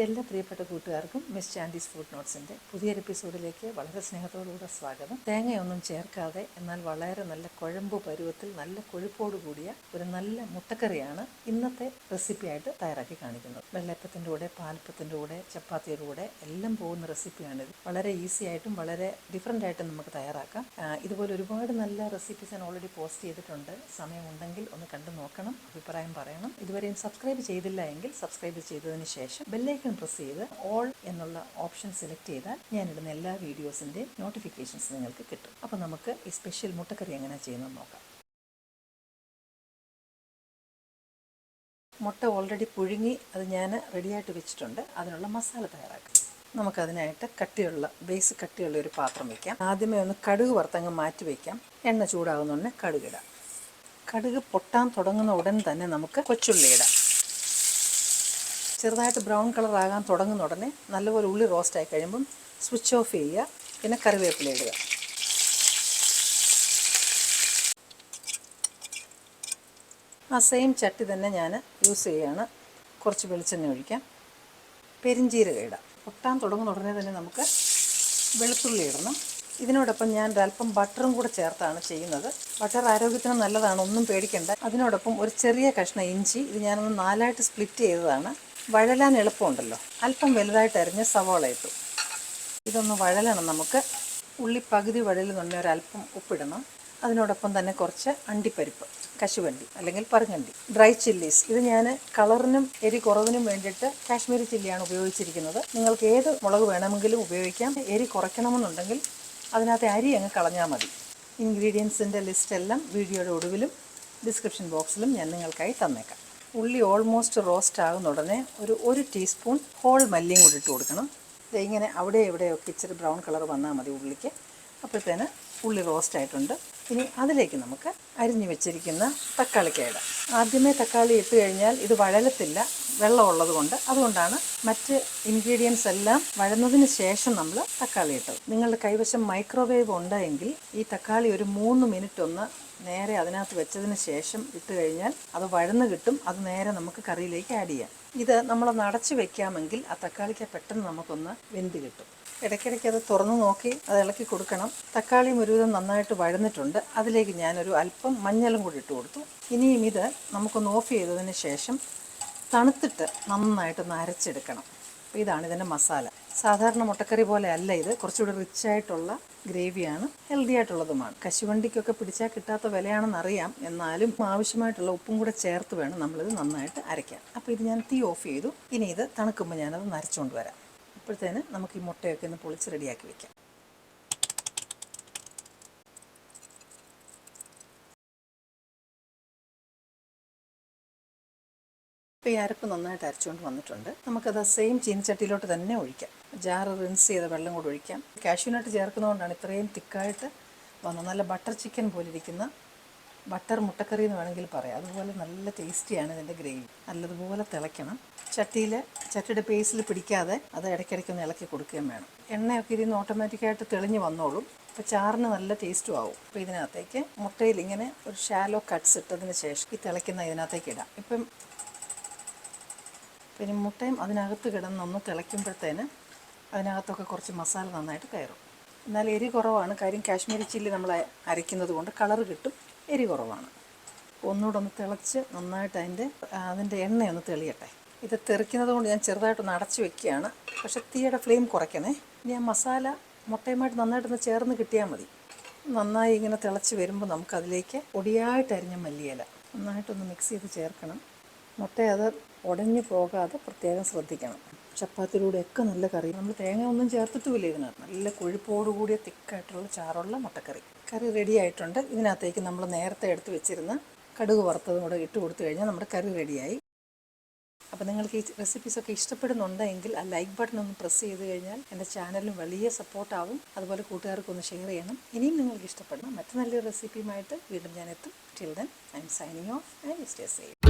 എന്റെ എല്ലാ പ്രിയപ്പെട്ട കൂട്ടുകാർക്കും മിസ് ചാൻഡീസ് ഫുഡ് നോട്ട്സിന്റെ പുതിയൊരു എപ്പിസോഡിലേക്ക് വളരെ സ്നേഹത്തോടുകൂടെ സ്വാഗതം. തേങ്ങയൊന്നും ചേർക്കാതെ എന്നാൽ വളരെ നല്ല കുഴമ്പ് പരുവത്തിൽ നല്ല കൊഴുപ്പോട് കൂടിയ ഒരു നല്ല മുട്ടക്കറിയാണ് ഇന്നത്തെ റെസിപ്പിയായിട്ട് തയ്യാറാക്കി കാണിക്കുന്നത്. വെള്ളയപ്പത്തിന്റെ കൂടെ പാൽപ്പത്തിന്റെ കൂടെ ചപ്പാത്തിയുടെ കൂടെ എല്ലാം പോകുന്ന റെസിപ്പിയാണിത് വളരെ ഈസി ആയിട്ടും വളരെ ഡിഫറെന്റ് ആയിട്ടും നമുക്ക് തയ്യാറാക്കാം. ഇതുപോലെ ഒരുപാട് നല്ല റെസിപ്പീസ് ഞാൻ ഓൾറെഡി പോസ്റ്റ് ചെയ്തിട്ടുണ്ട്. സമയമുണ്ടെങ്കിൽ ഒന്ന് കണ്ടു നോക്കണം അഭിപ്രായം പറയണം. ഇതുവരെയും സബ്സ്ക്രൈബ് ചെയ്തില്ല എങ്കിൽ സബ്സ്ക്രൈബ് ചെയ്തതിന് ശേഷം ബെല്ലൈക്കൺ പ്രസ് ചെയ്ത് ഓൾ എന്നുള്ള ഓപ്ഷൻ സെലക്ട് ചെയ്താൽ ഞാനിടുന്ന എല്ലാ വീഡിയോസിന്റെ നോട്ടിഫിക്കേഷൻസ് നിങ്ങൾക്ക് കിട്ടും. അപ്പോൾ നമുക്ക് ഈ സ്പെഷ്യൽ മുട്ടക്കറി എങ്ങനെ ചെയ്യുന്നത് നോക്കാം. മുട്ട ഓൾറെഡി പുഴുങ്ങി അത് ഞാൻ റെഡിയായിട്ട് വെച്ചിട്ടുണ്ട്. അതിനുള്ള മസാല തയ്യാറാക്കാം. നമുക്കതിനായിട്ട് കട്ടിയുള്ള ബേസ് കട്ടിയുള്ള ഒരു പാത്രം വയ്ക്കാം ആദ്യമേ ഒന്ന് കടുക് വറുത്തങ്ങ് മാറ്റി വയ്ക്കാം എണ്ണ ചൂടാകുന്നുടനെ കടുകിടാം കടുക് പൊട്ടാൻ തുടങ്ങുന്ന ഉടൻ തന്നെ നമുക്ക് കൊച്ചുള്ളി ഇടാം. ചെറുതായിട്ട് ബ്രൗൺ കളർ ആകാൻ തുടങ്ങുന്ന ഉടനെ നല്ലപോലെ ഉള്ളി റോസ്റ്റ് ആയി കഴിയുമ്പം സ്വിച്ച് ഓഫ് ചെയ്യുക. പിന്നെ കറിവേപ്പില ഇടുക. ആ സെയിം ചട്ടി തന്നെ ഞാൻ യൂസ് ചെയ്യുകയാണ്. കുറച്ച് വെളിച്ചെണ്ണ ഒഴിക്കാം. പെരിഞ്ചീരക ഇടാം. പൊട്ടാൻ തുടങ്ങുന്ന ഉടനെ തന്നെ നമുക്ക് വെളുത്തുള്ളി ഇടണം. ഇതിനോടൊപ്പം ഞാൻ ഒരല്പം ബട്ടറും കൂടെ ചേർത്താണ് ചെയ്യുന്നത്. ബട്ടർ ആരോഗ്യത്തിന് നല്ലതാണ് ഒന്നും പേടിക്കേണ്ട. അതിനോടൊപ്പം ഒരു ചെറിയ കഷ്ണം ഇഞ്ചി ഇത് ഞാനൊന്ന് നാലായിട്ട് സ്പ്ലിറ്റ് ചെയ്തതാണ്. വഴലാൻ എളുപ്പമുണ്ടല്ലോ. അല്പം വലുതായിട്ട് അരിഞ്ഞ് സവോള ഇട്ടു. ഇതൊന്ന് വഴലണം നമുക്ക്. ഉള്ളി പകുതി വഴലുന്നുണ്ടെ ഒരല്പം ഉപ്പിടണം. അതിനോടൊപ്പം തന്നെ കുറച്ച് അണ്ടിപ്പരിപ്പ് കശുവണ്ടി അല്ലെങ്കിൽ പറങ്ങണ്ടി ഡ്രൈ ചില്ലീസ്. ഇത് ഞാൻ കളറിനും എരി കുറവിനും വേണ്ടിയിട്ട് കാശ്മീരി ചില്ലിയാണ് ഉപയോഗിച്ചിരിക്കുന്നത്. നിങ്ങൾക്ക് ഏത് മുളക് വേണമെങ്കിലും ഉപയോഗിക്കാം. എരി കുറയ്ക്കണമെന്നുണ്ടെങ്കിൽ അതിനകത്ത് അരി അങ്ങ് കളഞ്ഞാൽ മതി. ഇൻഗ്രീഡിയൻസിന്റെ ലിസ്റ്റ് എല്ലാം വീഡിയോയുടെ ഒടുവിലും ഡിസ്ക്രിപ്ഷൻ ബോക്സിലും ഞാൻ നിങ്ങൾക്കായി തന്നേക്കാം. ഉള്ളി ഓൾമോസ്റ്റ് റോസ്റ്റ് ആകുന്ന ഉടനെ ഒരു ഒരു ടീസ്പൂൺ ഹോൾ മല്ലിയും കൂടി ഇട്ട് കൊടുക്കണം. ഇങ്ങനെ അവിടെ എവിടെയൊക്കെ ഇച്ചിരി ബ്രൗൺ കളർ വന്നാൽ മതി ഉള്ളിക്ക്. അപ്പോഴത്തേന് ഉള്ളി റോസ്റ്റ് ആയിട്ടുണ്ട്. ഇനി അതിലേക്ക് നമുക്ക് അരിഞ്ഞു വെച്ചിരിക്കുന്ന തക്കാളിക്ക ഇടാം ആദ്യമേ തക്കാളി ഇട്ട് കഴിഞ്ഞാൽ ഇത് വഴലത്തില്ല വെള്ളമുള്ളത് കൊണ്ട്. അതുകൊണ്ടാണ് മറ്റ് ഇൻഗ്രീഡിയൻസ് എല്ലാം വഴന്നതിന് ശേഷം നമ്മൾ തക്കാളി ഇട്ടത്. നിങ്ങളുടെ കൈവശം മൈക്രോവേവ് ഉണ്ടെങ്കിൽ ഈ തക്കാളി ഒരു മൂന്ന് മിനിറ്റ് ഒന്ന് നേരെ അതിനകത്ത് വെച്ചതിന് ശേഷം ഇട്ട് കഴിഞ്ഞാൽ അത് വഴന്ന് കിട്ടും. അത് നേരെ നമുക്ക് കറിയിലേക്ക് ആഡ് ചെയ്യാം. ഇത് നമ്മൾ നടച്ച് വെക്കാമെങ്കിൽ ആ തക്കാളിക്ക് പെട്ടെന്ന് നമുക്കൊന്ന് വെന്ത് കിട്ടും. ഇടയ്ക്കിടയ്ക്ക് അത് തുറന്നു നോക്കി അത് ഇളക്കി കൊടുക്കണം. തക്കാളി ഒരുവിധം നന്നായിട്ട് വഴന്നിട്ടുണ്ട്. അതിലേക്ക് ഞാനൊരു അല്പം മഞ്ഞളും കൂടി ഇട്ട് കൊടുത്തു. ഇനിയും ഇത് നമുക്കൊന്ന് ഓഫ് ചെയ്തതിന് ശേഷം തണുത്തിട്ട് നന്നായിട്ട് അരച്ചെടുക്കണം. അപ്പോൾ ഇതാണ് ഇതിന്റെ മസാല. സാധാരണ മുട്ടക്കറി പോലെ അല്ല ഇത്. കുറച്ചുകൂടി റിച്ച് ആയിട്ടുള്ള ഗ്രേവിയാണ് ഹെൽത്തി ആയിട്ടുള്ളതുമാണ്. കശുവണ്ടിക്കൊക്കെ പിടിച്ചാൽ കിട്ടാത്ത വിലയാണെന്ന് അറിയാം. എന്നാലും ആവശ്യമായിട്ടുള്ള ഉപ്പും കൂടെ ചേർത്ത് വേണം നമ്മളിത് നന്നായിട്ട് അരയ്ക്കാം അപ്പോൾ ഇത് ഞാൻ തീ ഓഫ് ചെയ്തു. ഇനി ഇത് തണുക്കുമ്പോൾ ഞാനത് നരച്ചുകൊണ്ട് വരാം. അപ്പോഴത്തേന് നമുക്ക് ഈ മുട്ടയൊക്കെ ഒന്ന് പൊളിച്ച് റെഡിയാക്കി വെക്കാം. ഇപ്പോൾ ഈ അരപ്പ് നന്നായിട്ട് അരച്ചുകൊണ്ട് വന്നിട്ടുണ്ട്. നമുക്കത് സെയിം ചീനച്ചട്ടിയിലോട്ട് തന്നെ ഒഴിക്കാം. ജാറ് റിൻസ് ചെയ്ത വെള്ളം കൂടെ ഒഴിക്കാം. കാഷ്യൂനട്ട് ചേർക്കുന്നതുകൊണ്ടാണ് ഇത്രയും തിക്കായിട്ട് വന്നത്. നല്ല ബട്ടർ ചിക്കൻ പോലെ ഇരിക്കുന്ന ബട്ടർ മുട്ടക്കറി എന്ന് വേണമെങ്കിൽ പറയാം. അതുപോലെ നല്ല ടേസ്റ്റിയാണ് ഇതിന്റെ ഗ്രേവി നല്ലതുപോലെ തിളയ്ക്കണം. ചട്ടിയിൽ ചട്ടിയുടെ പേസിൽ പിടിക്കാതെ അത് ഇടയ്ക്കിടയ്ക്ക് ഒന്ന് ഇളക്കി കൊടുക്കുകയും വേണം. എണ്ണയൊക്കെ ഇരുന്ന് ഓട്ടോമാറ്റിക്കായിട്ട് തെളിഞ്ഞ് വന്നോളും. അപ്പോൾ ചാറിന് നല്ല ടേസ്റ്റും ആവും. അപ്പോൾ ഇതിനകത്തേക്ക് മുട്ടയിൽ ഇങ്ങനെ ഒരു ഷാലോ കട്ട്സ് ഇട്ടതിന് ശേഷം ഈ തിളയ്ക്കുന്ന ഇതിനകത്തേക്ക് ഇടാം. ഇപ്പം പിന്നെ മുട്ടയും അതിനകത്ത് കിടന്നൊന്ന് തിളയ്ക്കുമ്പോഴത്തേന് അതിനകത്തൊക്കെ കുറച്ച് മസാല നന്നായിട്ട് കയറും. എന്നാൽ എരി കുറവാണ്. കാര്യം കാശ്മീരി ചില്ലി നമ്മൾ അരയ്ക്കുന്നത് കൊണ്ട് കളറ് കിട്ടും എരി കുറവാണ്. ഒന്നുകൂടെ ഒന്ന് തിളച്ച് നന്നായിട്ട് അതിന്റെ അതിന്റെ എണ്ണയൊന്ന് തെളിയട്ടെ. ഇത് തെറിക്കുന്നത് കൊണ്ട് ഞാൻ ചെറുതായിട്ടൊന്ന് അടച്ച് വെക്കുകയാണ്. പക്ഷേ തീയുടെ ഫ്ലെയിം കുറയ്ക്കണേ. ഇനി ആ മസാല മുട്ടയുമായിട്ട് നന്നായിട്ടൊന്ന് ചേർന്ന് കിട്ടിയാൽ മതി. നന്നായി ഇങ്ങനെ തിളച്ച് വരുമ്പോൾ നമുക്കതിലേക്ക് പൊടിയായിട്ട് അരിഞ്ഞ മല്ലിയില നന്നായിട്ടൊന്ന് മിക്സ് ചെയ്ത് ചേർക്കണം. മുട്ട അത് ഉടഞ്ഞു പോകാതെ പ്രത്യേകം ശ്രദ്ധിക്കണം. ചപ്പാത്തിയിലൂടെയൊക്കെ നല്ല കറി. നമ്മൾ തേങ്ങ ഒന്നും ചേർത്തിട്ടുമില്ല ഇതിനകത്ത്. നല്ല കൊഴുപ്പോടുകൂടിയ തിക്കായിട്ടുള്ള ചാറുള്ള മുട്ടക്കറി. കറി റെഡി ആയിട്ടുണ്ട്. ഇതിനകത്തേക്ക് നമ്മൾ നേരത്തെ എടുത്ത് വെച്ചിരുന്ന കടുക് വറുത്തതും കൂടെ ഇട്ട് കൊടുത്തു കഴിഞ്ഞാൽ നമ്മുടെ കറി റെഡിയായി അപ്പോൾ നിങ്ങൾക്ക് ഈ റെസിപ്പീസൊക്കെ ഇഷ്ടപ്പെടുന്നുണ്ടെങ്കിൽ ആ ലൈക്ക് ബട്ടൺ ഒന്ന് പ്രസ് ചെയ്ത് കഴിഞ്ഞാൽ എന്റെ ചാനലിന് വലിയ സപ്പോർട്ടാവും അതുപോലെ കൂട്ടുകാർക്കൊന്ന് ഷെയർ ചെയ്യണം. ഇനിയും നിങ്ങൾക്ക് ഇഷ്ടപ്പെടണം. മറ്റു നല്ലൊരു റെസിപ്പിയുമായിട്ട് വീണ്ടും ഞാൻ എത്തും. Till then I'm signing off and stay safe